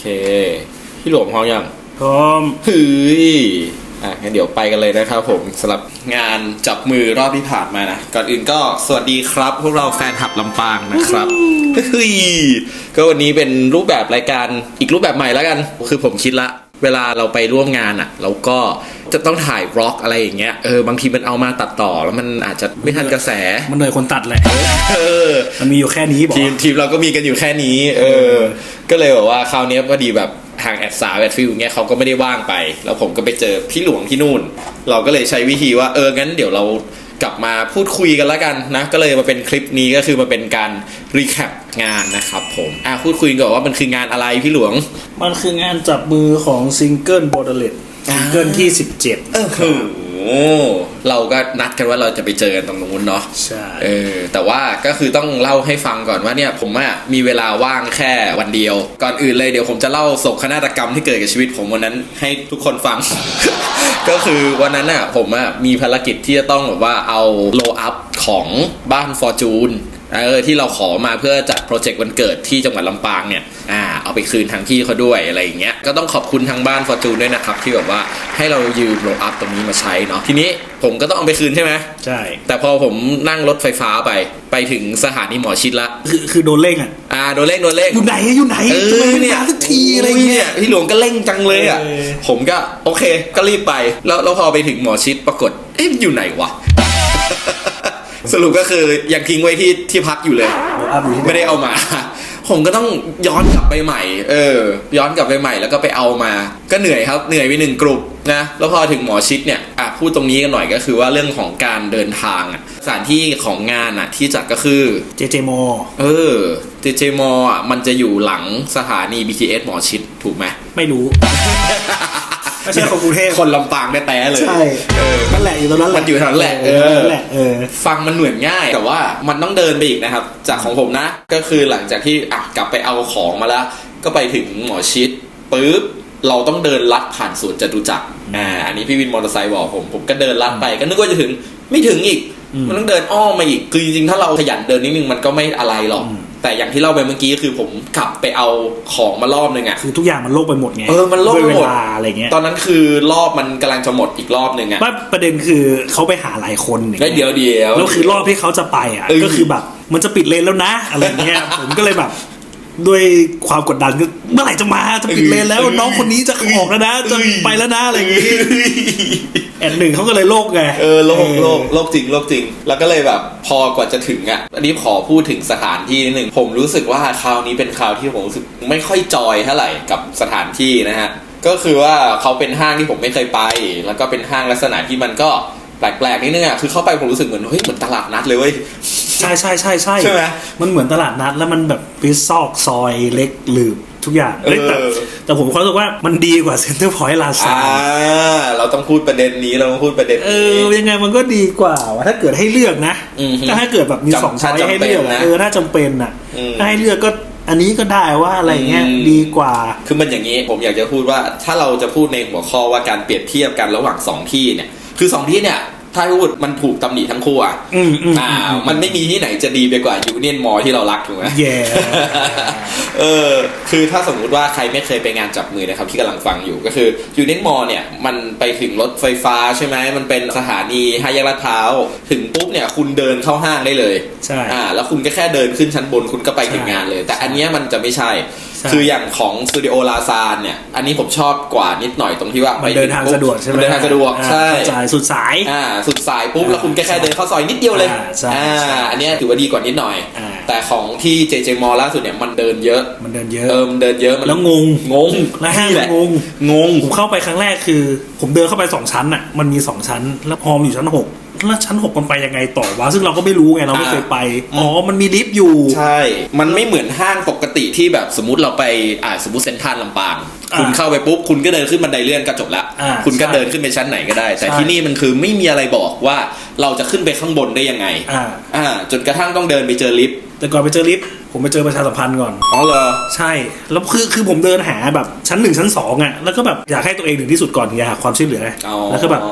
เค พี่หลวงพร้อมยังพร้อมเฮ้ยอะงั้นเดี๋ยวไปกันเลยนะครับผมสำหรับงานจับมือรอบที่ผ่านมานะ ก่อนอื่นก็สวัสดีครับ พวกเราแฟนหับลำปางนะครับเฮ้ยก็วันนี้เป็นรูปแบบรายการอีกรูปแบบใหม่แล้วกัน คือผมคิดละ เวลาเราไปร่วมงานอะ่ะ เราก็ จะต้องถ่ายบล็อกอะไรอย่างเงี้ยเออบางทีมันเอามาตัดต่อแล้วมันอาจจะไม่ทันกระแสมันเหนื่อยคนตัดแหละเออมันมีอยู่แค่นี้บอกทีมทีมเราก็มีกันอยู่แค่นี้ เออ ก็เลยแบบว่าคราวเนี้ยพอดีแบบทางแอดสาวแอดฟิลเงี้ยเขาก็ไม่ได้ว่างไป แล้วผมก็ไปเจอพี่หลวงที่นู่น เราก็เลยใช้วิธีว่าเอองั้นเดี๋ยวเรากลับมาพูดคุยกันแล้วกันนะ ก็เลยมาเป็นคลิปนี้ก็คือมาเป็นการรีแคปงานนะครับผมอะพูดคุยก่อนว่ามันคืองานอะไรพี่หลวง มันคืองานจับมือของซิงเกิลบอร์เดเลต ซิงเกิลที่ 17 เออโหเราก็นัดกันว่าเราจะไปเจอกันตรงนู้นเนาะใช่ เออ แต่ว่าก็คือต้องเล่าให้ฟังก่อนว่าเนี่ยผมอะมีเวลาว่างแค่วันเดียว ก่อนอื่นเลยเดี๋ยวผมจะเล่าโศกนาฏกรรมที่เกิดกับชีวิตผมวันนั้นให้ทุกคนฟัง ก็คือวันนั้นอะผมอะมีภารกิจที่จะต้องแบบว่าเอาโลอัพของบ้านฟอร์จูน เออที่เราขอมาเพื่อจัดโปรเจกต์วันเกิดที่จังหวัดลำปางเนี่ยอ่าเอาไปคืนทางพี่เขาด้วยอะไรอย่างเงี้ยก็ต้องขอบคุณทางบ้านฟอร์จูนด้วยนะครับ ที่แบบว่าให้เรายืมโลอัพตรงนี้มาใช้เนาะทีนี้ผมก็ต้องเอาไปคืนใช่ไหมใช่ แต่พอผมนั่งรถไฟฟ้าไปไปถึงสถานีหมอชิดละคือคือโดนเร่งอะอ่าโดนเร่งโดนเร่งอยู่ไหนอะอยู่ไหนเอทำไมอไม่เนี่ยมาสักทีอะไรเงี้ยพี่หลวงก็เร่งจังเลยอะเออผมก็โอเคก็รีบไปแล้วแล้วพอไปถึงหมอชิดปรากฏเอ๊ะมันอยู่ไหนวะ สรุปก็คือยังทิ้งไว้ที่ที่พักอยู่เลยโดนอัพอยู่ที่ไม่ได้เอามา ผมก็ต้องย้อนกลับไปใหม่ เออ ย้อนกลับไปใหม่แล้วก็ไปเอามา ก็เหนื่อยครับ เหนื่อยไปหนึ่งกลุ่มนะ แล้วพอถึงหมอชิดเนี่ยอะพูดตรงนี้กันหน่อยก็คือว่าเรื่องของการเดินทางอะสถานที่ของงานอะที่จัดก็คือเจเจโมเออเจเจมอะมันจะอยู่หลังสถานี BTS หมอชิดถูกไหมไม่รู้ ไม่ใช่ของกรุงเทพคนลำปางแต้ๆเลยใช่เออนั่นแหละอยู่ตรงนั้นแหละมันอยู่แถวนั้นแหละเออเออนั่นแหละเออฟังมันเหมือนง่ายแต่ว่ามันต้องเดินไปอีกนะครับ จากของผมนะ ก็คือหลังจากที่อะกลับไปเอาของมาแล้ว ก็ไปถึงหมอชิดปุ๊บเราต้องเดินลัดผ่านสวนจตุจักรอ่าอันนี้พี่วินมอเตอร์ไซค์บอกผมผมก็เดินลัดไปก็นึกว่าจะถึงไม่ถึงอีกอื มมันต้องเดินอ้อมมาอีก คือจริงๆ ถ้าเราขยันเดินนิดนึงมันก็ไม่อะไรหรอกอืมแต่อย่างที่เล่าไปเมื่อกี้คือผมกลับไปเอาของมารอบนึงอะคือทุกอย่างมันโลกไปหมดไงเออมันโลกไปหมดด้วยเวลาอะไรเงี้ยตอนนั้นคือรอบมันกำลังจะหมดอีกรอบนึงอะว่าประเด็นคือเขาไปหาหลายคนอย่างแล้วเงี้ยเดี๋ยวเดี๋ยวแล้วคือรอบที่เขาจะไปอะเออก็คือแบบมันจะปิดเลนแล้วนะ อะไรเงี้ยผมก็เลยแบบ ด้วยความกดดันก็เมื่อไหร่จะมาจะปิดเลนแล้วน้องคนนี้จะออกแล้วนะจะไปแล้วนะอะไรอย่างงี้แอนหนึ่งเขาก็เลยโลกไงเออโลกโลกโลกจริงโลกจริง แล้วก็เลยแบบพอกว่าจะถึงอะอันนี้ขอพูดถึงสถานที่นิดนึงผมรู้สึกว่าคราวนี้เป็นคราวที่ผมรู้สึกไม่ค่อยจอยเท่าไหร่กับสถานที่นะฮะก็คือว่าเขาเป็นห้างที่ผมไม่เคยไป แล้วก็เป็นห้างลักษณะที่มันก็แปลกๆนิดนึงอะคือเข้าไปผมรู้สึกเหมือนเฮ้ยเหมือนตลาดนัดเลยเว้ย ใช่ใช่ใช่ใช่ใช่ไหมมันเหมือนตลาดนัด แล้วมันแบบเป็นซอกซอยเล็กหลืบทุกอย่างเอ้ยแต่เออแต่ผมความรู้สึกว่ามันดีกว่าเซ็นเตอร์พอยต์ลาซาอ่าเราต้องพูดประเด็นนี้เราต้องพูดประเด็นเอนี้อยังไงมันก็ดีกว่าว่าถ้าเกิดให้เลือกนะอืมฮึถ้าเกิดแบบมีจำสองช้อยถ้าจำให้เลือกเป็นอะนะเออถ้าจำเป็นอะอืมถ้าให้เลือกก็อันนี้ก็ได้ว่าอะไรเงี้ยอืมดีกว่า คือมันอย่างนี้ผมอยากจะพูดว่าถ้าเราจะพูดในหัวข้อว่าการเปรียบเทียบกันระหว่างสองที่เนี่ย คือสองที่เนี่ย ถ้าพูดมันถูกตำหนิทั้งคู่อะอืมอืมอ่า มันไม่มีที่ไหนจะดีไปกว่ายูเนียนมอที่เรารักถูกไหมแย่เออคือถ้าสมมุติว่าใครไม่เคยไปงานจับมือนะครับที่กำลังฟังอยู่ก็คือยูเนียนมอเนี่ยมันไปถึงรถไฟฟ้าใช่ไหมมันเป็นสถานีห้าแยกลาดพร้าวถึงปุ๊บเนี่ยคุณเดินเข้าห้างได้เลยใช่อ่าแล้วคุณก็แค่เดินขึ้นชั้นบนคุณก็ไปถึงงานเลย แต่อันเนี้ยมันจะไม่ใช่ใช่ คืออย่างของสตูดิโอลาซานเนี่ย อันนี้ผมชอบกว่านิดหน่อยตรงที่ว่ามัไปนเดินทางปุ๊บสะดวกใช่ไหมมันเดินทางสะดวกอ่าใช่เข้าใจสุดสายอ่าสุดสายปุ๊บแล้วคุณก็แค่เดินเข้าซอยนิดเดียวเลยอ่าใช่อ่าใช่อันเนี้ยถือว่าดีกว่านิดหน่อยอ่าแต่ของที่เจเจมอล่าสุดเนี่ยมันเดินเยอะมันเดินเยอะเออมันเดินเยอะมันแล้วงงงงแล้วห้างนี่แหละงงงงผมเข้าไปครั้งแรกคือ ผมเดินเข้าไปสองชั้นอะมันมีสองชั้น แล้วพอมอยู่ชั้นหก แล้วชั้นหกมันไปยังไงต่อวะซึ่งเราก็ไม่รู้ไงเราไม่เคยไปอ๋อมันมีลิฟต์อยู่ ใช่ มันไม่เหมือนห้างปกติที่แบบสมมติเราไปอ่าสมมติเซ็นทรัลลำปางอ่าคุณเข้าไปปุ๊บคุณก็เดินขึ้นบันไดเลื่อนก็จบละอ่าคุณก็ใช่เดินขึ้นไปชั้นไหนก็ได้ แต่ใช่ที่นี่มันคือไม่มีอะไรบอกว่าเราจะขึ้นไปข้างบนได้ยังไงอ่าอ่าจนกระทั่งต้องเดินไปเจอลิฟต์แต่ก่อนไปเจอลิฟต์ ผมไปเจอประชาสัมพันธ์ก่อน อ๋อเหรอ ใช่ แล้วคือคือผมเดินหาแบบชั้นหนึ่งชั้นสองอะ แล้วก็แบบอยากให้ตัวเองถึงที่สุดก่อนอยากหาความช่วยเหลืออ๋อแล้วก็แบบ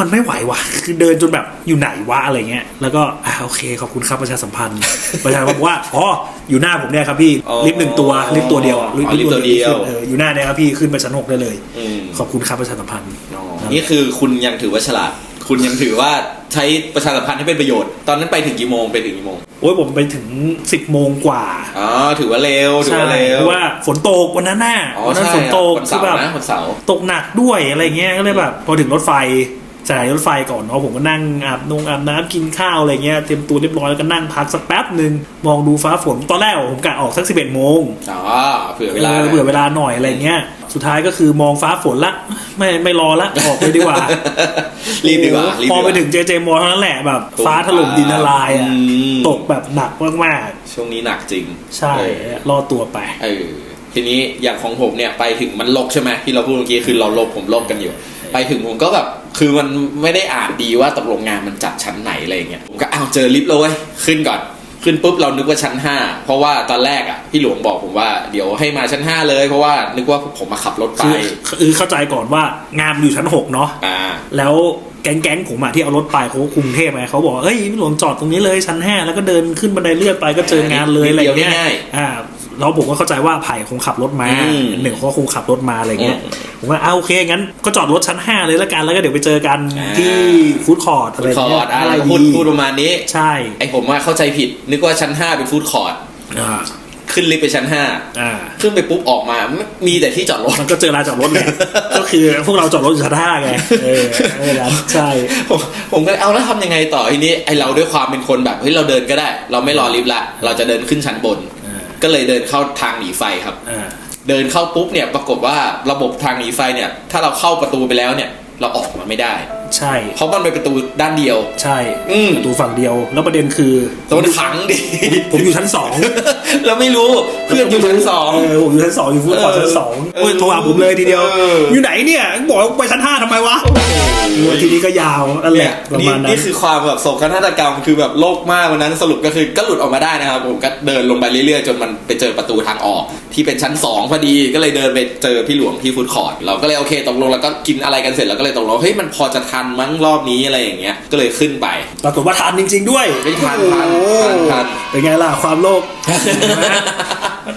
มันไม่ไหวว่ะคือเดินจนแบบอยู่ไหนวะอะไรเงี้ย แล้วก็อ่าโอเคขอบคุณครับประชาสัมพันธ์ ประชาสัมพันธ์บอกว่า อ๋ออยู่หน้าผมเนี่ยครับพี่อ๋อลิฟต์หนึ่งตัวลิฟต์ตัวเดียวอะอ๋อลิฟต์ตัวเดียวเอออยู่หน้าเนี่ยครับพี่ขึ้นไปชั้นหกได้เลยอืมขอบคุณครับประชาสัมพันธ์อ๋อนี่คือคุณยังถือว่าฉลาด คุณยังถือว่าใช้ประชาสัมพันธ์ให้เป็นประโยชน์ ตอนนั้นไปถึงกี่โมงไปถึงกี่โมงโอ้ยผมไปถึงสิบโมงกว่าอ๋อถือว่าเร็วถือใช่ว่าเร็วเพราะว่าฝนตกวันนั้นน่ะอ๋อวันนั้นใช่ฝนตกวันคืเสาอร์แบบนะวันเสาร์ ตกหนักด้วยอะไรเงี้ยก็เลยแบบพอถึงรถไฟ สถานีรถไฟก่อนเนาะผมก็นั่งอาบนงอาบน้ำกินข้าวอะไรเงี้ยเตรียมตัวเรียบร้อยแล้วก็นั่งพักสักแป๊บหนึ่งมองดูฟ้าฝนตอนแรกผมกะออกสักสิบเอ็ดโมงอ๋อเผื่อเวลาออเผื่อเวลาหน่อยอะไรเงี้ยสุดท้ายก็คือมองฟ้าฝนละ ไม่ไม่รอละออกเลยดีกว่ารีบดีกว่ารีบพอไปดีกว่าถึงเจเจมอเท่านั้นแหละแบบ ฟ้าถล่มดินละลายอะอืมตกแบบหนักมากช่วงนี้หนักจริงๆใช่เออรอดตัวไปเออทีนี้อย่างของผมเนี่ยไปถึงมันลกใช่ไหมที่เราพูดเมื่อกี้คือเราลบผมลบกันอยู่ ไปถึงผมก็แบบ คือมันไม่ได้อ่านดีว่าตกลงงานมันจัดชั้นไหนอะไรเงี้ยผมก็อ้าวเจอลิฟต์เลยเว้ยขึ้นก่อน ขึ้นปุ๊บเรานึกว่าชั้น 5 เพราะว่าตอนแรกอะพี่หลวงบอกผมว่าเดี๋ยวให้มาชั้น 5 เลยเพราะว่านึกว่าผมมาขับรถไปคือคือเข้าใจก่อนว่างานมันอยู่ชั้นหกเนาะอ่าแล้วแก๊งแก๊งๆผมอะที่เอารถไปเขาก็กรุงเทพไงเขาบอกว่าเฮ้ยพี่หลวงจอดตรงนี้เลยชั้นห้าแล้วก็เดินขึ้นบันไดเลื่อนไปก็เจองานเลยอะไรเงี้ยง่ายอ่า แล้วผมก็เข้าใจว่าไผ่คงขับรถมาอืมหนึ่งเขาก็คงขับรถมาอะไรเงี้ยอืมผมว่าเอาโอเคงั้นก็จอดรถชั้นห้าเลยแล้วกันแล้วก็เดี๋ยวไปเจอกันอ่า ที่ฟู้ดคอร์ทอะไรคอเงี้ร์ยดอะไรอะไรพูดดีพูดประมาณนี้ ใช่ไอผมว่าเข้าใจผิด นึกว่าชั้น 5 เป็นฟู้ดคอร์ดอ่าขึ้นลิฟต์ไปชั้น อ่า 5 ขึ้นไปปุ๊บออกมาไม่มีแต่ที่จอดรถ มันก็เจอลานจอดรถไงก็คือพวกเราจอดรถอยู่ชั้นห้าไงเออเออใช่ ผมผมก็เลยเอาแล้วทำยังไงต่อทีนี้ไอเราด้วยความเป็นคนแบบเฮ้ยเราเดินก็ได้ เราไม่รอลิฟต์ละ เราจะเดินขึ้นชั้นบนอ่า ก็เลยเดินเข้าทางหนีไฟครับ อ่าเดินเข้าปุ๊บเนี่ยปรากฏว่าระบบทางหนีไฟเนี่ย ถ้าเราเข้าประตูไปแล้วเนี่ย เราออกมาไม่ได้ ใช่ เพราะมันเป็นประตูด้านเดียว ใช่อืม ประตูฝั่งเดียว แล้วประเด็นคือโดนขังดิ ผมอยู่ชั้นสอง เราไม่รู้เพื่อนอยู่ชั้นสองเออผมอยู่ชั้นสองอยู่ฟู้ดคอร์ทชั้นสองเออโอ้ยโทรหาผมเลยทีเดียวเอออยู่ไหนเนี่ยบอกว่าไปชั้นห้าทำไมวะโอ้ยทีนี้ก็ยาวนั่นแหเนี่ละยประนี่มาณนั้นี่นคือความแบบโศกนาฏกรรมคือแบบโลกมากวันนั้นสรุปก็คือก็หลุดออกมาได้นะครับผมก็เดินลงไปเรื่อยๆ จนมันไปเจอประตูทางออก ที่เป็นชั้น2พอดีก็เลยเดินไปเจอพี่หลวงที่ฟู้ดคอร์ทเราก็เลยโอเคตกลงแล้วก็กินอะไรกันเสร็จแล้วก็เลยตกลงเฮ้ยมันพอจะทันมั้งรอบนี้อะไรอย่างเงี้ยก็เลยขึ้นไปปรากฏว่าทันจริง ๆ ด้วยไม่ทันโอ้โหทันทันเป็นไงล่ะความโลภ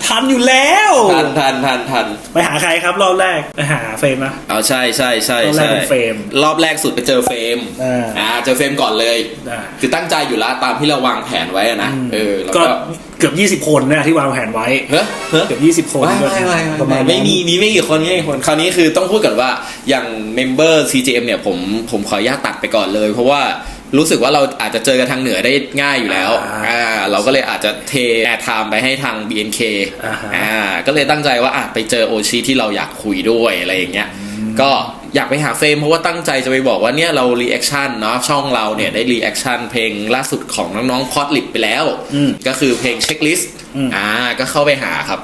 ทันอยู่แล้ว ทันทันทันทันไปหาใครครับรอบแรกไปหาเฟรมนะเอาใช่ใช่ใช่รอบแรกใช่เป็นเฟรม รอบแรกสุดไปเจอเฟรมอ่าอ่าเจอเฟรมก่อนเลย อ่า คือตั้งใจอยู่แล้วตามที่เราวางแผนไว้อะนะเออแล้วก็ก็เกือบ 20 คนนะที่วางแผนไว้ เฮ้ยเฮ้ย เกือบ 20 คนไม่ไม่ไม่ประมาณไม่นั้นไม่มีมีไม่กี่คนไม่กี่คนคราวนี้คือต้องพูดก่อนว่าอย่างเมมเบอร์ CGM เนี่ยผมผมขออนุญาตตัดไปก่อนเลย เพราะว่า รู้สึกว่าเราอาจจะเจอกันทางเหนือได้ง่ายอยู่แล้วอ่าอ่าเราก็เลยอาจจะเทแอร์ไทม์ไปให้ทาง BNK อ่าฮะอ่าก็เลยตั้งใจว่าอะไปเจอโอชิที่เราอยากคุยด้วยอะไรอย่างเงี้ยก็อยากไปหาเฟรมเพราะว่าตั้งใจจะไปบอกว่าเนี่ยเรารีแอคชั่นเนาะช่องเราเนี่ยได้รีแอคชั่นเพลงล่าสุดของน้องๆพอดลิปไปแล้วอืมก็คือเพลงเช็คลิสต์อืมอ่าก็เข้าไปหาครับ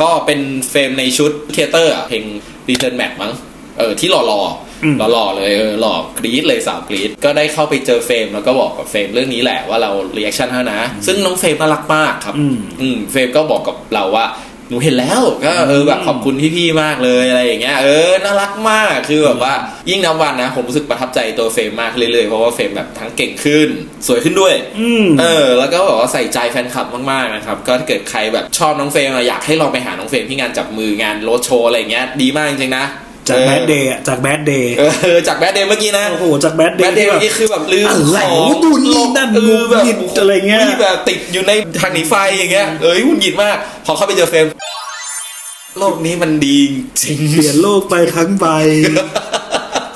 ก็เป็นเฟรมในชุดเทเตอร์อะเพลง Return Match มั้งเออที่หล่อหล่อๆอืม หล่อๆเลยเออหล่อกรี๊ดเลยสาวกรี๊ดก็ได้เข้าไปเจอเฟรมแล้วก็บอกกับเฟรมเรื่องนี้แหละว่าเรารีแอคชั่นให้นะ ซึ่งน้องเฟรมน่ารักมากครับอืมอืมเฟรมก็บอกกับเราว่าหนูเห็นแล้วก็เออแบบขอบคุณพี่ๆมากเลยอะไรอย่างเงี้ยเออน่ารักมากคือแบบว่ายิ่งนับวันนะผมรู้สึกประทับใจตัวเฟรมมากเรื่อยๆเพราะว่าเฟรมแบบทั้งเก่งขึ้น สวยขึ้นด้วยอืมเออ แล้วก็บอกว่าใส่ใจแฟนคลับมากๆนะครับก็ถ้าเกิดใครแบบชอบน้องเฟรมอะอยากให้ลองไปหาน้องเฟรมที่งานจับมืองานโรดโชว์อะไรอย่างเงี้ยดีมากจริงๆนะ จากออแบดเดย์จากแบดเดย์เออจากแบดเดย์เมื่อกี้นะโอ้โหจากแบดเดแบย์ดเดย์ที่แบบเมื่อกี้คือแบบลืมอะไรของนู่นนี่นั่นเออแบบหงุดหงิดอะไรเงี้ยนี่แบบติดอยู่ในทางหนีไฟอย่างเงี้ยเอ้ยหงุดหงิดมาก พอเข้าไปเจอเฟรมโลกนี้มันดีจริงเปลี่ยนโลกไปทั้งใบ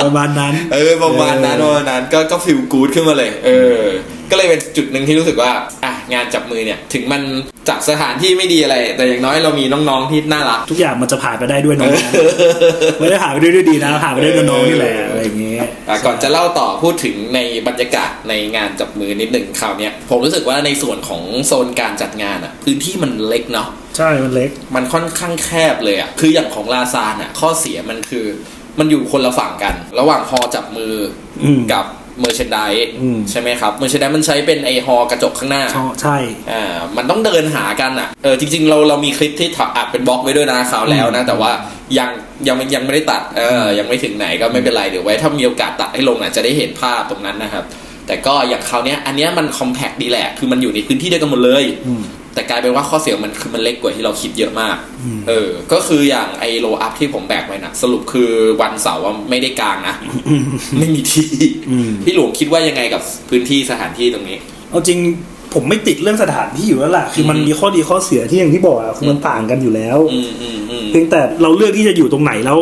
ประมาณนั้น เออประมาณนั้นประมาณนั้นก็ก็ฟิลกู๊ดขึ้นมาเลย เออ ก็เลยเป็นจุดหนึ่งที่รู้สึกว่าอะ งานจับมือเนี่ย ถึงมันจากสถานที่ไม่ดีอะไร แต่อย่างน้อยเรามีน้องๆที่น่ารัก ทุกอย่างมันจะผ่านไปได้ด้วยน้องไม่ได้ผ่านไปด้วยด้วยดีนะผ่านไปได้ด้วยน้องนี่แหละอะไรอย่างเงี้ยอะก่อนจะเล่าต่อพูดถึงในบรรยากาศในงานจับมือนิดหนึ่งคราวเนี้ยผมรู้สึกว่าในส่วนของโซนการจัดงานอะพื้นที่มันเล็กเนาะใช่มันเล็ก มันค่อนข้างแคบเลยอะคืออย่างของลาซานอะข้อเสียมันคือมันอยู่คนละฝั่งกัน ระหว่างฮอจับมืออมกับ เมอร์เชนไดอืม ใช่ไหมครับเมอร์เชนไดมันใช้เป็นไอฮอกระจกข้างหน้า ใช่ อ่ามันต้องเดินหากันอะ เออจริง ๆ เราเรามีคลิปที่ถักอัดเป็นบล็อกไว้ด้วยนะคราวแล้วนะ แต่ว่ายังยังยังไม่ได้ตัด เออยังไม่ถึงไหนก็ไม่เป็นไรเดี๋ยวไว้ถ้ามีโอกาสตัดให้ลงอะจะได้เห็นภาพตรงนั้นนะครับ แต่ก็อย่างคราวเนี้ยอันเนี้ยมันคอมแพคดีแหละ คือมันอยู่ในพื้นที่เดียวกันหมดเลย อืม แต่กลายเป็นว่าข้อเสียมันคือมันเล็กกว่าที่เราคิดเยอะมากอืมเออ ก็คืออย่างไอโลอัพที่ผมแบกไว้นะสรุปคือวันเสาร์ว่าไม่ได้กลางนะ ไม่มีที่อืมพี่หลวงคิดว่ายังไงกับพื้นที่สถานที่ตรงนี้ เอาจริงผมไม่ติดเรื่องสถานที่อยู่แล้วล่ะ คือมันอืมมีข้อดีข้อเสียที่อย่างที่บอกอะคือมันต่างกันอยู่แล้วอืมอืมอืมเพียงแต่เราเลือกที่จะอยู่ตรงไหนแล้ว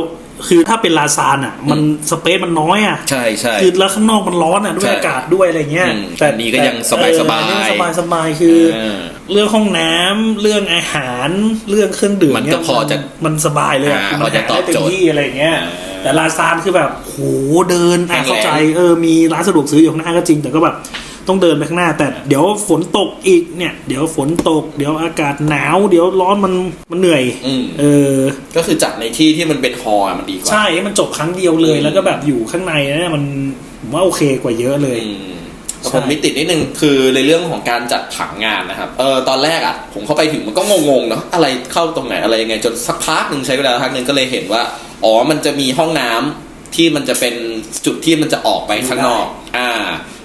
คือถ้าเป็นลาซานอะ มันสเปซมันน้อยอะใช่ใช่คือแล้วข้างนอกมันร้อนอะด้วยใช่อากาศด้วยอะไรเงี้ยอืมอันนี้ก็ยังสบายๆเอออันนี้สบายสบายๆคือเออเรื่องห้องน้ำเรื่องอาหารเรื่องเครื่องดื่มมันก็เนี่ยพอจะมันสบายเลยอะอ่ามัพอจะหาตอบได้เต็โจมทย์ที่อะไรเงี้ยอ่าแต่ลาซานคือแบบโหเดินอะแรงๆเข้าใจเออมีร้านสะดวกซื้ออยู่ข้างหน้าก็จริงแต่ก็แบบ ต้องเดินไปข้างหน้า แต่เดี๋ยวฝนตกอีกเนี่ย เดี๋ยวฝนตก เดี๋ยวอากาศหนาว เดี๋ยวร้อนมันมันเหนื่อยอืม เออ ก็คือจัดในที่ที่มันเป็นฮอลล์อะมันดีกว่าใช่ให้มันจบครั้งเดียวเลย แล้วก็แบบอยู่ข้างในนะมันผมว่าโอเคกว่าเยอะเลย อืมใช่ผมมีติดนิดนึงคือในเรื่องของการจัดผังงานนะครับเออตอนแรกอะผมเข้าไปถึงมันก็งงๆเนาะอะไรเข้าตรงไหนอะไรยังไงจนสักพักหนึ่งใช้เวลาพักหนึ่งก็เลยเห็นว่าอ๋อมันจะมีห้องน้ำที่มันจะเป็นจุดที่มันจะออกไปข้างนอก อ่า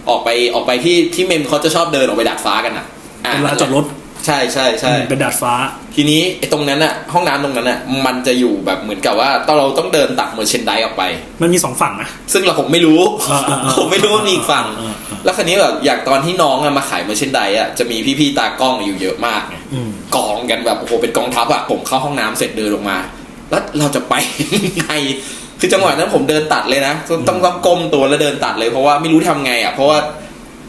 ออกไปออกไปที่ที่เมมเขาจะชอบเดินออกไปดาดฟ้ากันอะอ่เป็นลานจอดรถใช่ใช่ใช่เป็นดาดฟ้า ทีนี้ไอ้ตรงนั้นอะห้องน้ำตรงนั้นอะมันจะอยู่แบบเหมือนกับว่าตอนเราต้องเดินตัดเมอร์เชนไดออกไป มันมีสองฝั่งนะซึ่งเราผมไม่รู้อ่าอ่าอ่าผมไม่รู้ว่ามีอีกฝั่งอ่าอ่าแล้วคันนี้แบบอย่างตอนที่น้องอะมาขายเมอร์เชนไดอะจะมีพี่ๆตากล้องอยู่เยอะมากไงอืมกองกันแบบโอ้โหเป็นกองทัพอะผมเข้าห้องน้ำเสร็จเดินลงมา แล้วเราจะไปยังไง คือจังหวะนั้นผมเดินตัดเลยนะต้องต้องต้องก้มตัวแล้วเดินตัดเลยเพราะว่าไม่รู้ทำไงอะเพราะว่า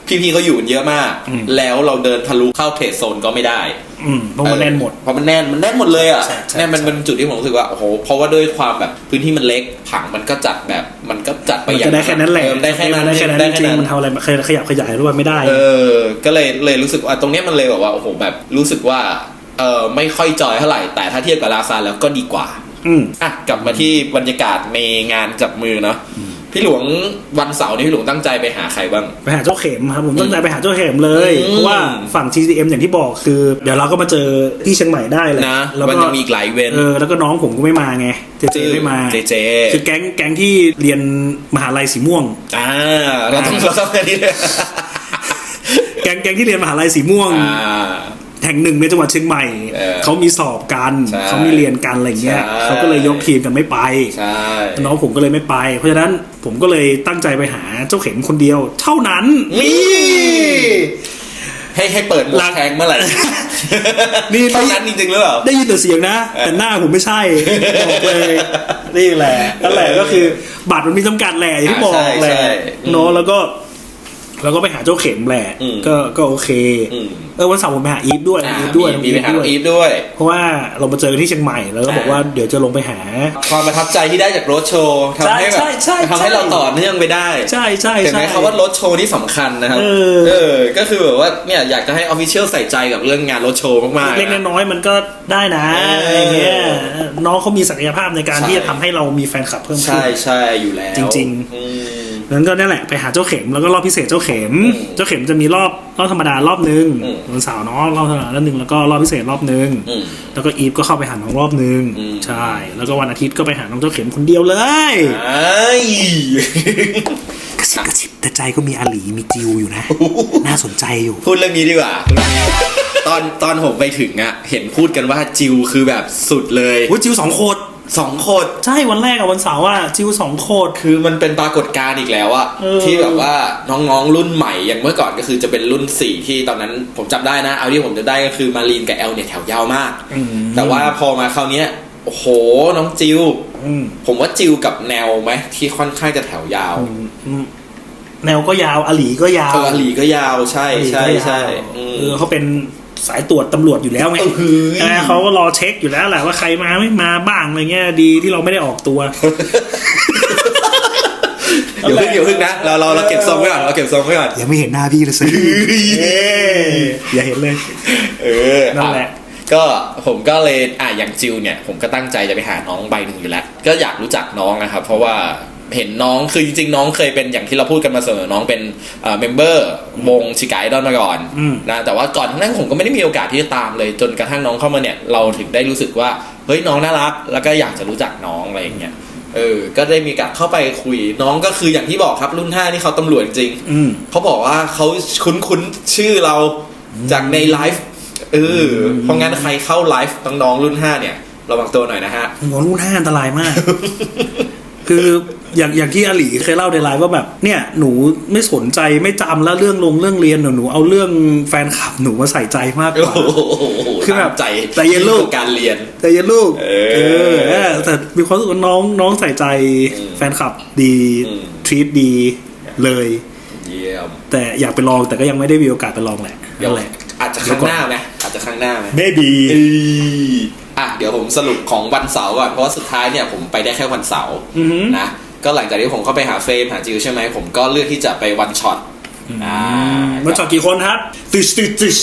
พี่ๆเขาอยู่กันเยอะมากอืมแล้วเราเดินทะลุเข้าเทรดโซนก็ไม่ได้อืมเพราะมันแน่นหมดเพราะมันแน่นมันแน่นหมดเลยอะใช่ใช่แน่นมันเป็นจุดที่ผมรู้สึกว่าโอ้โหเพราะว่าด้วยความแบบพื้นที่มันเล็กผังมันก็จัดแบบมันก็จัดไปมันอย่างจะได้แค่นั้นแหละเออได้แค่นั้นได้แค่นั้นได้จแค่ริงนั้นๆมันทำอะไรขยับขยับขยายด้วยไม่ได้ เออ ก็เลยเลยรู้สึกว่าตรงเนี้ยมันเลยแบบว่าโอ้โหแบบรู้สึกว่าเออไม่ค่อยจอยเท่าไหร่แต่ถ้าเทียบกับลาซานแล้วก็ดีกว่า อืมอะกลับมาที่บรรยากาศในงานจับมือเนาะพี่หลวงวันเสาร์นี้พี่หลวงตั้งใจไปหาใครบ้าง ไปหาเจ้าเข็มครับผมตั้งใจไปหาเจ้าเข็มเลยอืมเพราะว่าฝั่ง TCM อย่างที่บอกคือ เดี๋ยวเราก็มาเจอที่เชียงใหม่ได้แหละนะแล้วมันก็ยังมีอีกหลายเวนเออแล้วก็น้องผมก็ไม่มาไงเจเจไม่มาเจเจคือแก๊งแก๊งที่เรียนมหาลัยสีม่วงอ่าเราต้องเราต้องอันนี้เลยแก๊งแก๊งที่เรียนมหาลัยสีม่วงอ่า แห่งหนึ่งในจังหวัดเชียงใหม่เออเขามีสอบกันใช่เขามีเรียนกันอะไรเงี้ยใช่เขาก็เลยยกทีมกันไม่ไปใช่น้องผมก็เลยไม่ไป เพราะฉะนั้นผมก็เลยตั้งใจไปหาเจ้าเข็มคนเดียว เท่านั้นนี่ให้ให้เปิดหมวหลักงแทงเมื่อไหร่นี่เท่านั้นจริงๆหรือเปล่าได้ยินแต่เสียงนะ แต่หน้าผมไม่ใช่บอกเลยนี่แหละนั่นแหละก็คือบัตรมันมีจำกัดแหละอย่างที่บอกใช่แหละใช่อืมเนาะแล้วก็ แล้วก็ไปหาเจ้าเข็มแหละ อืม ก็ก็โอเค อืมเออวันเสาร์ผมไปหาอีฟด้วยอ่าอีฟด้วยมีมีไปหาด้วย อีฟด้วย เพราะว่าเรามาเจอกันที่เชียงใหม่แล้วก็บอกว่าเดี๋ยวจะลงไปหา ความประทับใจที่ได้จากรถโชว์ทำให้แบบใช่ใช่ใช่ ทำให้เราต่อเนื่องไปได้ใช่ใช่เห็นไหใช่ มคำว่ารถโชว์ที่สำคัญนะครับ เออ เออ ก็คือแบบว่าเนี่ยอยากจะให้ออฟฟิเชียลใส่ใจกับเรื่องงานรถโชว์มากๆเล็กนะๆน้อยๆมันก็ได้นะเออออะไรเงี้ยน้องเขามีศักยภาพในการใช่ ที่จะทำให้เรามีแฟนคลับเพิ่มขึ้น ใช่ใช่อยู่แล้วจริงอืม นั้นก็นั่นแหละไปหาเจ้าเข็มแล้วก็รอบพิเศษเจ้าเข็มอืมเจ้าเข็มจะมีรอบรอบธรรมดารอบนึงอืมวันเสาร์เนาะรอบธรรมดารอบนึงแล้วก็รอบพิเศษรอบนึงอืมแล้วก็อีฟก็เข้าไปหาน้องรอบนึงอืมใช่ แล้วก็วันอาทิตย์ก็ไปหาน้องเจ้าเข็มคนเดียวเลยไอ้กระชิบกระชิบแต่ใจก็มีอาหลีมีจิวอยู่นะ น่าสนใจอยู่ พูดเรื่องนี้ดีกว่า ตอนตอนผมไปถึงอะ เห็นพูดกันว่าจิวคือแบบสุดเลยโอ้ยจิวสองโคตร สองโคตรใช่วันแรกกับวันเสาร์อะจิวสองโคตรคือมันเป็นปรากฏการณ์อีกแล้วอะเออ ที่แบบว่าน้องๆรุ่นใหม่อย่างเมื่อก่อนก็คือจะเป็นรุ่นสี่ที่ตอนนั้นผมจำได้นะ เอาที่ผมจะได้ก็คือมารีนกับแอลเนี่ยแถวยาวมากอืมแต่ว่าพอมาคราวเนี้ยโอ้โหน้องจิว อืมผมว่าจิวกับแนวไหมที่ค่อนข้างจะแถวยาวอืมแนวก็ยาวอาหลีก็ยาวเอออาลีก็ยาวใช่ใช่ใช่อืมเออเขาเป็น สายตรวจตำรวจอยู่แล้วไงเออหือใช่ไหมเขาก็รอเช็คอยู่แล้วแหละว่าใครมาไม่มาบ้างอะไรเงี้ยดีที่เราไม่ได้ออกตัวเดี๋ยวพึ่งเดี๋ยวพึ่งนะเราเราเราเก็บทรงไว้ก่อนเราเก็บทรงไว้ก่อนยังไม่เห็นหน้าพี่เลยสิอย่าเห็นเลย เออนั่นแหละก็ผมก็เลยอะอย่างจิวเนี่ย ผมก็ตั้งใจจะไปหาน้องใบหนึ่งอยู่แล้ว ก็อยากรู้จักน้องนะครับ เพราะว่า เห็นน้องคือจริงๆน้องเคยเป็นอย่างที่เราพูดกันมาเสมอน้องเป็นเมมเบอร์วงชิกายดอนมาก่อนอืมนะแต่ว่าก่อนหนานั้นผมก็ไม่ได้มีโอกาสที่จะตามเลย จนกระทั่งน้องเข้ามาเนี่ยเราถึงได้รู้สึกว่าเฮ้ยน้องน่ารัก แล้วก็อยากจะรู้จักน้องอะไรอย่างเงี้ยเออ ก็ได้มีโอกาสเข้าไปคุยน้องก็คืออย่างที่บอกครับรุ่นห้านี่เขาตำรวจจริงอืมเขาบอกว่าเขาคุ้นคุ้นๆชื่อเราจากในไลฟ์เออเพราะงั้นใครเข้าไลฟ์น้องๆรุ่นห้าเนี่ยระวังตัวหน่อยนะฮะหัวรุ่นห้าอันตรายมาก คือ อย่างอย่างที่อาหลีเคยเล่าในไลฟ์ว่าแบบเนี่ยหนูไม่สนใจไม่จำแล้วเรื่องลงเรื่องเรียนหนูหนูเอาเรื่องแฟนคลับหนูมาใส่ใจมากกโอ้ว่าโหคือแบบตามใจใจเย็นลูกการเรียนแต่อยันลูกเออเออแต่มีความรู้สึกว่าน้องน้องใส่ใจอืมแฟนคลับดีอืมทรีตดีเลยเยี่ยมแต่อยากไปลองแต่ก็ยังไม่ได้มีโอกาสไปลองแหละเดี๋ยวนั่นแหละอาจจะข้างหน้าไหมอาจจะข้างหน้าไหม maybe เอ้ยอะเดี๋ยวผมสรุปของวันเสาร์ก่อนเพราะว่าสุดท้ายเนี่ยผมไปได้แค่วันเสาร์อือหือนะ ก็หลังจากที่ผมเข้าไปหาเฟรมหาจิวใช่ไหมผมก็เลือกที่จะไปวันช็อตอ่ามาจอดกี่คนครับติชติชติช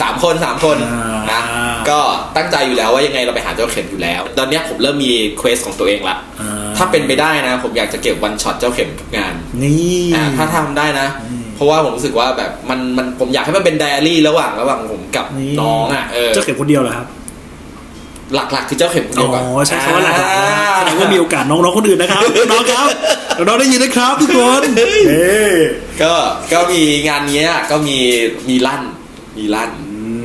สามคนสามคนอ่านนะก็ตั้งใจอยู่แล้วว่ายังไงเราไปหาเจ้าเข็มอยู่แล้ว ตอนเนี้ยผมเริ่มมีเควสของตัวเองละอ่าถ้าเป็นไปได้นะ ผมอยากจะเก็บวันช็อตเจ้าเข็มทุกงานนี่อ่าถ้าทำได้นะ เพราะว่าผมรู้สึกว่าแบบมันมันผมอยากให้มันเป็นไดอารี่ระหว่างระหว่างผมกับนี่น้องอะเออเจ้าเข็มคนเดียวเหรอครับ หลักๆคือเจ้าเข็มคนเดีอ๋ยวก่อนอใช่คำว่าหลักๆนะอ่าแสดงว่ามีโอกาสน้องๆคนอื่นนะครับน้องครับน้องได้ยินนะครับทุกคนเอ้ยก็ก็มีงานเนี้ยก็มีมีลั่นมีลั่น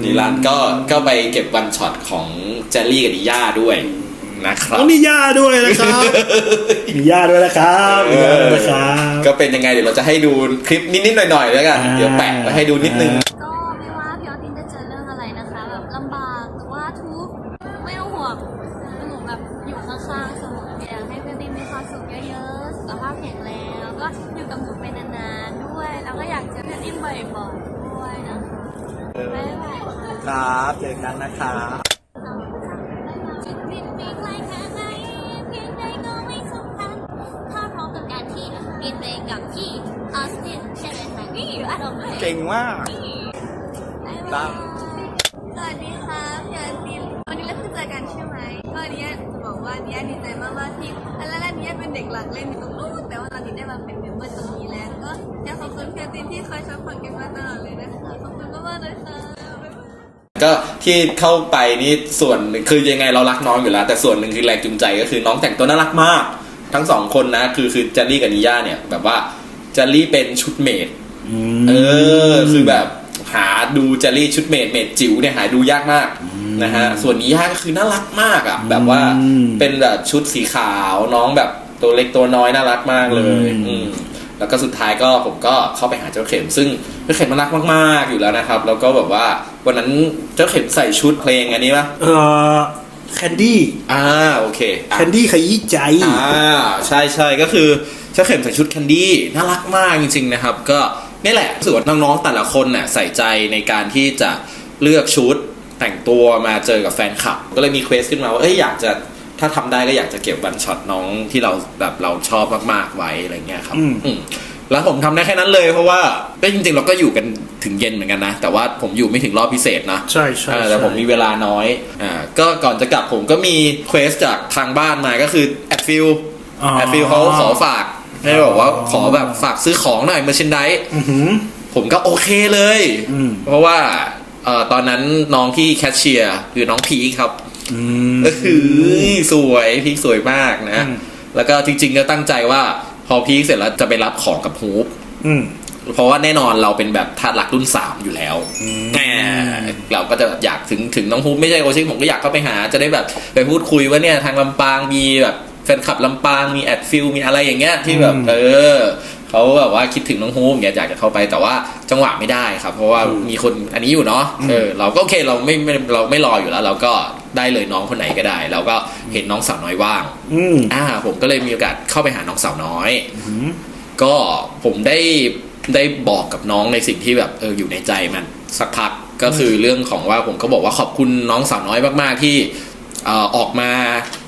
มีลั่นก็ก็ไปเก็บวันช็อตของเจลลี่กับดิย่าด้วยนะครับน้องมีย่าด้วยนะครับมีย่าด้วยนะครับมีย่าด้วยนะครับ ก็เป็นยังไงเดี๋ยวเราจะให้ดูคลิปนิดๆหน่อยๆแล้วกันอ่าเดี๋ยวแปะไว้ให้ดูนิดนึง บ่อยๆด้วยนะคะบ๊ายบายค่ะครับเจอกันนะครับจุดบินไปไกลแค่ไหนเพียงใดก็ไม่สำคัญถ้าพร้อมกับการที่บินไปกับพี่ออสตินใช่ไหมคะนี่อยู่อัดออกเลยเก่งมากตาม ที่เข้าไปนี่ส่วนหนึ่งคือยังไงเรารักน้องอยู่แล้ว แต่ส่วนหนึ่งคือแรงจูงใจก็คือน้องแต่งตัวน่ารักมาก ทั้งสองคนนะ คือคือเจลลี่กับนิย่าเนี่ย แบบว่าเจลลี่เป็นชุดเมดเออ คือแบบหาดูเจลลี่ชุดเมดเมดจิ๋วเนี่ยหาดูยากมากนะฮะส่วนนี้ย่าก็คือน่ารักมากอะแบบว่าอืมเป็นแบบชุดสีขาวน้องแบบตัวเล็กตัวน้อยน่ารักมากเลย อืมอืม แล้วก็สุดท้ายก็ผมก็เข้าไปหาเจ้าเข็ม ซึ่งเจ้าเข็มมันรักมาก ๆ อยู่แล้วนะครับ แล้วก็แบบว่าวันนั้นเจ้าเข็มใส่ชุดเพลงอันนี้ปะเอ่อแคนดี้อ่าโอเคอะแคนดี้ขยี้ใจอ่าใช่ใช่ก็คือเจ้าเข็มใส่ชุดแคนดี้น่ารักมากจริง ๆ นะครับ ก็นี่แหละรู้สึกว่าน้องๆแต่ละคนน่ะใส่ใจในการที่จะเลือกชุดแต่งตัวมาเจอกับแฟนคลับ ก็เลยมีเควสขึ้นมาว่าเอ้ยอยากจะ ถ้าทำได้ก็อยากจะเก็บวันช็อตน้องที่เราแบบเราชอบมากๆไว้อะไรเงี้ยครับอืมอืมแล้วผมทำได้แค่นั้นเลยเพราะว่าก็จริงๆเราก็อยู่กันถึงเย็นเหมือนกันนะ แต่ว่าผมอยู่ไม่ถึงรอบพิเศษนะ ใช่ใช่อ่าแต่ผมมีเวลาน้อยอ่าก็ก่อนจะกลับผมก็มีเควสจากทางบ้านมาก็คือแอดฟิลอ๋อแอดฟิลเขาขอฝากให้บอกว่าขอแบบฝากซื้อของหน่อยเมอร์ช n นไดอือหือผมก็โอเคเลยอืมเพราะว่าเอ่อตอนนั้นน้องที่แคชเชียร์คือน้องพีคครับอืม ก็คือสวยพีคสวยมากนะอืมแล้วก็จริง ๆ ก็ตั้งใจว่า พอพีคเสร็จแล้วจะไปรับของกับฮูปอืมเพราะว่าแน่นอนเราเป็นแบบทาสหลักรุ่นสามอยู่แล้วมแหมเราก็จะแบบอยากถึงถึงน้องฮูปไม่ใช่โอชิผมก็อยากเข้าไปหา จะได้แบบไปพูดคุยว่าเนี่ยทางลำปางมีแบบแฟนคลับลำปางมีแอดฟิลมีอะไรอย่างเงี้ยที่แบบอืมเออเขาแบบว่าคิดถึงน้องฮูปอย่างเงี้ยอยากจะเข้าไปแต่ว่าจังหวะไม่ได้ครับ เพราะว่ามีคนอันนี้อยู่เนาะเออเราก็โอเคเราไม่ไม่เราไม่รออยู่แล้ว เราก็ ได้เลยน้องคนไหนก็ได้ เราก็เห็นน้องสาวน้อยว่างอืมอ่า ผมก็เลยมีโอกาสเข้าไปหาน้องสาวน้อย อืมก็ผมได้ได้บอกกับน้องในสิ่งที่แบบเอออยู่ในใจมันสักพักก็คือเรื่องของว่าผมก็บอกว่าขอบคุณน้องสาวน้อยมาก ๆ ที่เอ่อออกมา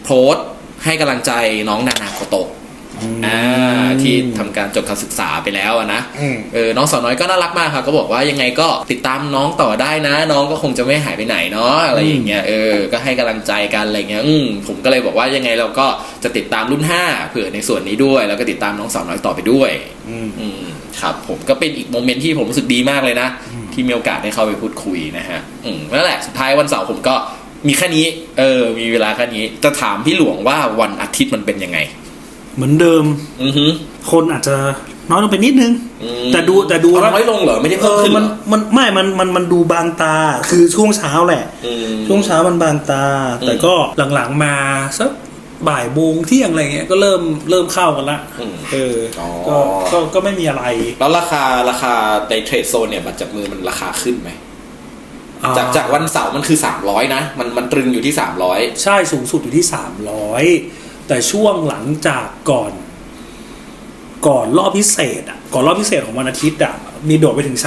โพสต์ให้กำลังใจน้องนานาโคโตะ อ่าที่ทำการจบการศึกษาไปแล้วอะนะอืมเออน้องสาวน้อยก็น่ารักมากครับก็บอกว่ายังไงก็ติดตามน้องต่อได้นะ น้องก็คงจะไม่หายไปไหนเนาะอะไรอย่างเงี้ยเออก็ให้กำลังใจกันอะไรเงี้ยอืมผมก็เลยบอกว่ายังไงเราก็จะติดตามรุ่น5เผื่อในส่วนนี้ด้วย แล้วก็ติดตามน้องสาวน้อยต่อไปด้วยอืมอืมครับผมก็เป็นอีกโมเมนต์ที่ผมรู้สึกดีมากเลยนะ ที่มีโอกาสได้เข้าไปพูดคุยนะฮะอืมนั่นแหละสุดท้ายวันเสาร์ผมก็มีแค่นี้ เออ มีเวลาแค่นี้ จะถามพี่หลวงว่าวันอาทิตย์มันเป็นยังไง เหมือนเดิม อือฮึคนอาจจะน้อยลงไปนิดนึง อืมแต่ดูแต่ดูเอาน้อยลงเหรอไม่ได้เอเพิ่มอขึ้นเหรมันอมันไม่มันมันมันดูบางตา คือช่วงเช้าแหละ อืม ช่วงเช้ามันบางตาแต่ก็หลังๆมาสักบ่ายโมงเที่ยงอะไรเงี้ยก็เริ่มเริ่มเข้ากันละอืม เออออ ก็ก็ก็ไม่มีอะไรแล้วราคาราคาในเทรดโซนเนี่ยบัตรจับมือมันราคาขึ้นไหม อ่จากจากวันเสาร์มันคือ 300 นะ มันมันตรึงอยู่ที่ 300 ใช่สูงสุดอยู่ที่สามร้อย แต่ช่วงหลังจากก่อน ก่อนรอบพิเศษอะก่อนรอบพิเศษของวันอาทิตย์อะมีโดดไปถึง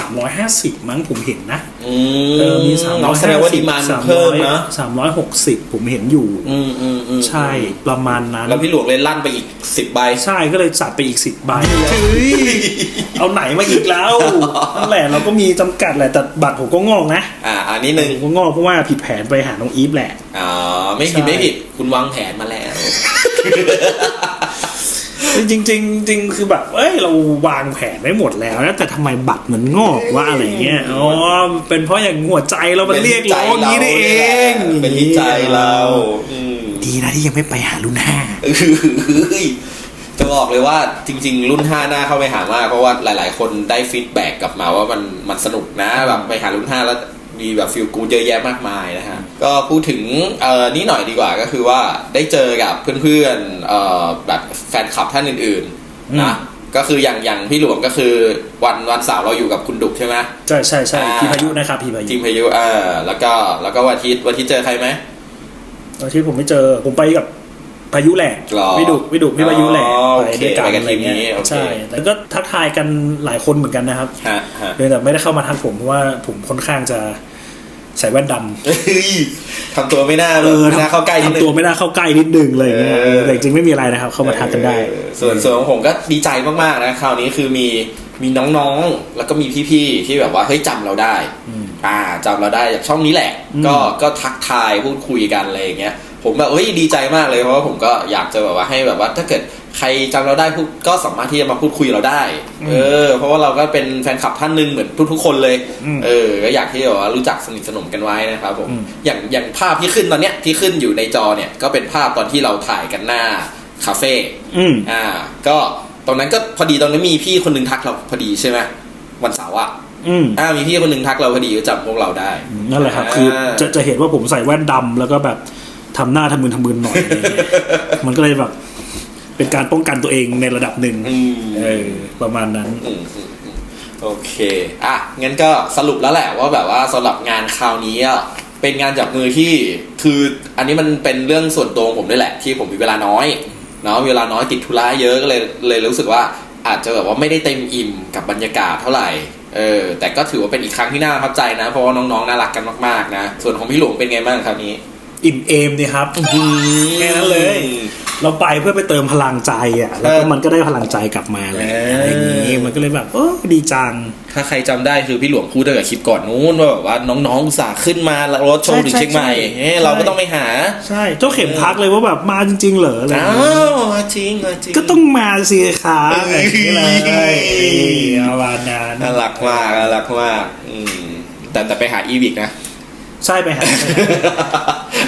350 มั้งผมเห็นนะอืเออมีสามน้องแสดงว่าดีมานเพิ่มนะสามร้อยหกสิบผมเห็นอยู่ อืมอืมอืมใช่ประมาณนั้น แล้วพี่หลวงเลยลั่นไปอีก10ใบ ใช่ก็เลยจัดไปอีกสิบใบเฮ้ยเอาไหนมาอีกแล้วนั่นแหละเราก็มีจำกัดแหละแต่บัตรผมก็งอกนะ อ่า อันนี้หนึ่งผมก็งอกเพราะว่าผิดแผนไปหาน้องอีฟแหละอ๋อไม่ผิดใช่ไม่ผิดคุณวางแผนมาแล้ว จริงๆจริงๆจริงคือแบบเอ้ยเราวางแผนไว้หมดแล้วนะแต่ทำไมบัตรเหมือนงอกว่าอะไรเงี้ยอ๋อเป็นเพราะอย่างหัวใจเรามันเรียกร้องอย่างนี้นี่เองเป็นที่ใจเราอืมดีนะที่ยังไม่ไปหารุ่นห้าเอ้ยจะบอกเลยว่าจริง ๆ รุ่น5หน้าเข้าไปหามากเพราะว่าหลาย ๆ คนได้ฟีดแบ็กกลับมาว่ามันมันสนุกนะแบบไปหารุ่น5แล้ว มีแบบฟิลกูดเยอะแยะมากมายนะฮะก็พูดถึงเอ่อนี่หน่อยดีกว่าก็คือว่าได้เจอกับเพื่อนๆเอ่อแบบแฟนคลับท่านอื่นๆนะก็คืออย่างอย่างพี่หลวงก็คือวันวันเสาร์เราอยู่กับคุณดุกใช่ไหมใช่ใช่ใช่อ่าพี่พายุนะครับพี่พายุทีมพายุเออแล้วก็แล้วก็วันอาทิตย์วันอาทิตย์เจอใครไหมตอนที่ผมไม่เจอผมไปกับพายุแหละหรอพี่ดุกพี่ดุกพี่พายุแหละอ๋อไปโอเคด้วยกันไปกับอะไรเงี้ทีมนี้ยโอเคใช่แล้วก็ทักทายกันหลายคนเหมือนกันนะครับฮะฮะเพียงแต่ไม่ได้เข้ามาทักผมเพราะว่าผมค่อนข้างจะ ใส่แว่นดำเฮ้ยทำตัวไม่น่าเออไม่น่าเข้าใกล้นิดนึทำตัวงไม่น่าเข้าใกล้นิดนึงเลยเงี้ยเออเออแต่จริงๆไม่มีอะไรนะครับ เข้ามาทักกันได้เออส่วนส่วนของผมก็ดีใจมากๆนะคราวนี้คือมีมีน้องๆ แล้วก็มีพี่ๆ ที่แบบว่าเฮ้ยจำเราได้อืมอ่าจำเราได้จากช่องนี้แหละอืมก็ก็ทักทายพูดคุยกันอะไรอย่างเงี้ย ผมแบบเฮ้ยดีใจมากเลยเพราะว่าผมก็อยากจะแบบว่าให้แบบว่าถ้าเกิด ใครจำเราได้พูดก็สามารถที่จะมาพูดคุยกับเราได้ เออ เพราะว่าเราก็เป็นแฟนคลับท่านหนึ่งเหมือนทุกๆคนเลยอืมเออก็อยากที่แบบว่ารู้จักสนิทสนมกันไว้นะครับผมอืมอย่างอย่างภาพที่ขึ้นตอนเนี้ยที่ขึ้นอยู่ในจอเนี่ยก็เป็นภาพตอนที่เราถ่ายกันหน้าคาเฟ่อืมอ่า ก็ตรงนั้นก็พอดีตรงนั้นมีพี่คนหนึ่งทักเราพอดีใช่ไหมวันเสาร์อะอืมอ่ามีพี่คนหนึ่งทักเราพอดีก็จำพวกเราได้นั่นแหละครับคือจะจะเห็นว่าผมใส่แว่นดำแล้วก็แบบทำหน้าทำมือทำมือหน่อยอะไรเงี้ยมันก็เลยแบบ เป็นการป้องกันตัวเองในระดับหนึ่งอืมเออประมาณนั้นอืมอืมอืมโอเค อะ งั้นก็สรุปแล้วแหละว่าแบบว่าสำหรับงานคราวนี้อะเป็นงานจับมือที่คืออันนี้มันเป็นเรื่องส่วนตัวของผมด้วยแหละ ที่ผมมีเวลาน้อยเนาะเวลาน้อยติดธุระเยอะก็เลยเลยรู้สึกว่าอาจจะแบบว่าไม่ได้เต็มอิ่มกับบรรยากาศเท่าไหร่เออแต่ก็ถือว่าเป็นอีกครั้งที่น่าประทับใจนะ เพราะว่าน้องๆน่ารักกันมากๆนะ ส่วนของพี่หลวงเป็นไงบ้างคราวนี้ อิ่มเอมดีครับแค่นั้นเลย เราไปเพื่อไปเติมพลังใจอะ แล้วก็มันก็ได้พลังใจกลับมาเลยเออออะไรอย่างงี้มันก็เลยแบบเออดีจัง ถ้าใครจำได้คือพี่หลวงพูดตั้งแต่คลิปก่อนนู้นว่าแบบว่าน้องๆอุตส่าห์ขึ้นมารถโชว์ถึงใช่เชียงใหม่ใช่เอ้ยเราก็ต้องไปหา ใช่เจ้าเข็มทักเลยว่าแบบมาจริง ๆ เหรออะไรอย่างอ้างี้วจริงอะจริงก็ต้องมาสิคะแบบนี้เลยเอาวานานน่ารักมากน่ารักมากอืมแต่แต่ไปหาอีวิกนะ ใช่ไปหา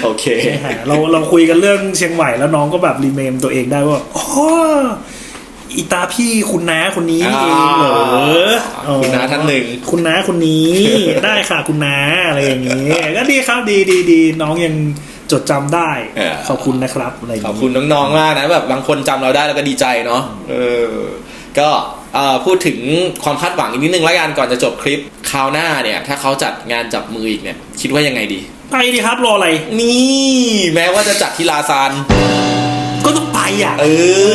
โอเคไปหาเราเราคุยกันเรื่องเชียงใหม่แล้วน้องก็แบบรีเมมตัวเองได้ว่าอ๋ออีตาพี่คุณน้าคนนี้เองเหรออ่าคุณน้าท่านหนึ่งคุณน้าคนนี้ได้ค่ะคุณน้าอะไรอย่างนี้ก็ดีครับดีดีดีน้องยังจดจำได้เออขอบคุณนะครับอะไรอย่างขอบนี้คุณน้องๆมากนะแบบบางคนจำเราได้แล้วก็ดีใจเนาะเออก็เอ่อ พูดถึงความคาดหวังอีกนิดนึงแล้วกันก่อนจะจบคลิปคราวหน้าเนี่ย ถ้าเขาจัดงานจับมืออีกเนี่ย คิดว่ายังไงดี ไปดีครับรออะไร นี่แม้ว่าจะจัดที่ลาซานก็ต้องไปอะ เอ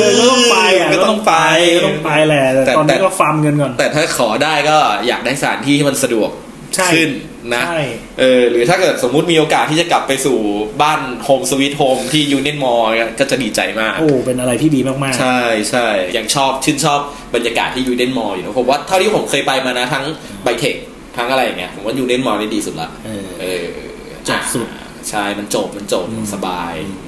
อก็ต้องไปอะก็ต้องไปก็ต้องไปแหละแต่แต่ตอนนี้แต่ก็ฟาร์มเงินก่อนแต่ถ้าขอได้ก็อยากได้สถานที่ที่มันสะดวกใช่ขึ้น นะใช่เออหรือถ้าเกิดสมมุติมีโอกาสที่จะกลับไปสู่บ้านโฮมสวิตโฮมที่ยูเนียนมอลก็จะดีใจมาก โอ้เป็นอะไรที่ดีมากๆ ใช่ใช่ยังชอบชื่นชอบบรรยากาศที่ยูเนียนมอลอยู่นะผมว่าเท่าที่ผมเคยไปมานะทั้งไบเทคทั้งอะไรอย่างเงี้ยผมว่ายูเนียนมอลนี่ดีสุดละเออเออจบสุดอ่าใช่มันจบมันจบสบายอืม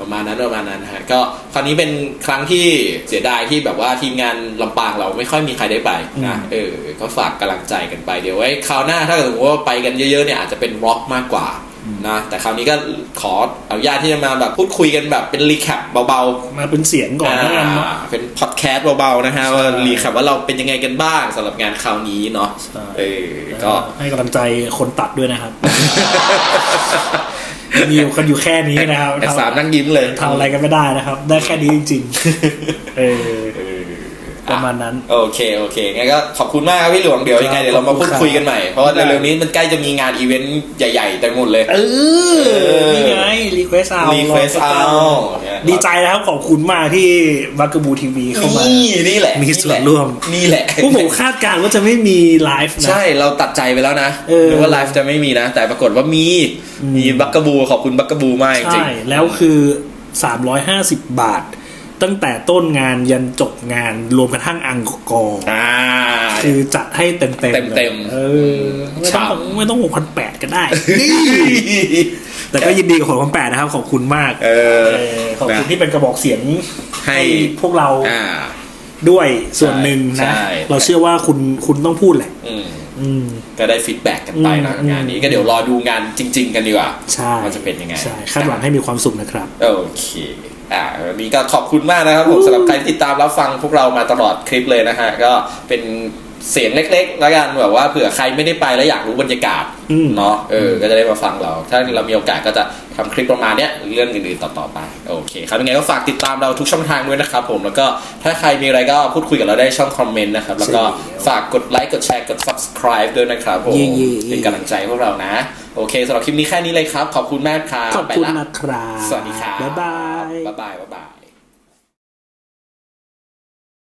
ประมาณนั้นประมาณนั้นฮะก็คราวนี้เป็นครั้งที่เสียดายที่แบบว่าทีมงานลำปางเราไม่ค่อยมีใครได้ไปนะเออก็ฝากกำลังใจกันไปเดี๋ยวไว้คราวหน้าถ้าเกิดว่าไปกันเยอะๆเนี่ยอาจจะเป็นร็อกมากกว่านะแต่คราวนี้ก็ขออนุญาตที่จะมาแบบพูดคุยกันแบบเป็นรีแคปเบาๆ มาเป็นเสียงก่อนแล้วกันเนาะอ่าเป็นพอดแคสต์เบาๆนะฮะว่ารีแคปว่าเราเป็นยังไงกันบ้างสำหรับงานคราวนี้เนาะใช่เออก็ให้กำลังใจคนตัดด้วยนะครับ มีอยู่กันอยู่แค่นี้นะครับแอบสามนั่งยิ้มเลยทำอะไรกันไม่ได้นะครับ ได้แค่นี้จริงๆเออเออ ประมาณนั้น โอเคโอเคงั้นก็ขอบคุณมากครับพี่หลวงเดี๋ยวยังไงครับเดี๋ยวเรามาพูดขอบคุณครับคุยกันใหม่ เพราะว่าเร็วๆนี้มันใกล้จะมีงานอีเวนต์ใหญ่ๆเต็มหมดเลย เออนี่ไงรีเควสเอา Request เอาเนี่ยดีใจนะครับขอบคุณมากที่บักกบูทีวีเข้ามา นี่นี่แหละ มีส่วนร่วม นี่แหละพวกผมคาดการณ์ว่าจะไม่มีไลฟ์นะใช่เราตัดใจไปแล้วนะเออหรือว่าไลฟ์จะไม่มีนะ แต่ปรากฏว่ามีมีบักกะบูขอบคุณบักกะบูมากจริใช่งแล้วคือ 350 บาท ตั้งแต่ต้นงานยันจบงานรวมกระทั่งอังกอร์อ่า คือจัดให้เต็มเต็มเต็มๆเออไม่ต้องฉ่ำไม่ต้องหกพันแปดก็ได้แต่ก็ยินดีกับหกพันแปดนะครับ ขอบคุณมากเออเออขอบคุณนะที่เป็นกระบอกเสียงให้ให้ พวกเราอ่า ด้วยส่วนหนึ่งใช่นะ ใช่ เราเชื่อว่าคุณคุณต้องพูดแหละ อืมอืม ก็ได้ฟีดแบ็กกันไปนะอืม งานนี้ก็เดี๋ยวรอดูงานจริง ๆ กันดีกว่าใช่ว่าจะเป็นยังไงใช่คาดหวังให้มีความสุขนะครับ โอเค อ่าวันนี้ก็ขอบคุณมากนะครับผมสำหรับใครที่ติดตามรับฟังพวกเรามาตลอดคลิปเลยนะฮะ ก็เป็นเสียงเล็กๆ แล้วกันแบบว่าเผื่อใครไม่ได้ไปแล้วอยากรู้บรรยากาศอืม เนาะเออ ก็จะได้มาฟังเรา ถ้าเรามีโอกาสก็จะทำคลิปประมาณเนี้ยเรื่องอื่นๆต่อๆไป โอเค ครับยังไงก็ฝากติดตามเราทุกช่องทางด้วยนะครับผมแล้วก็ถ้าใครมีอะไรก็พูดคุยกับเราได้ช่องคอมเมนต์นะครับแล้วก็ใช่ฝากกดไลค์กดแชร์กด subscribe ด้วยนะครับผมเย่ๆเป็นกำลังใจให้พวกเรานะ โอเคสำหรับคลิปนี้แค่นี้เลยครับ ขอบคุณมากครับขอบคุณไปละนะครับ สวัสดีครับบ๊ายบาย บ๊ายบายบ๊ายบาย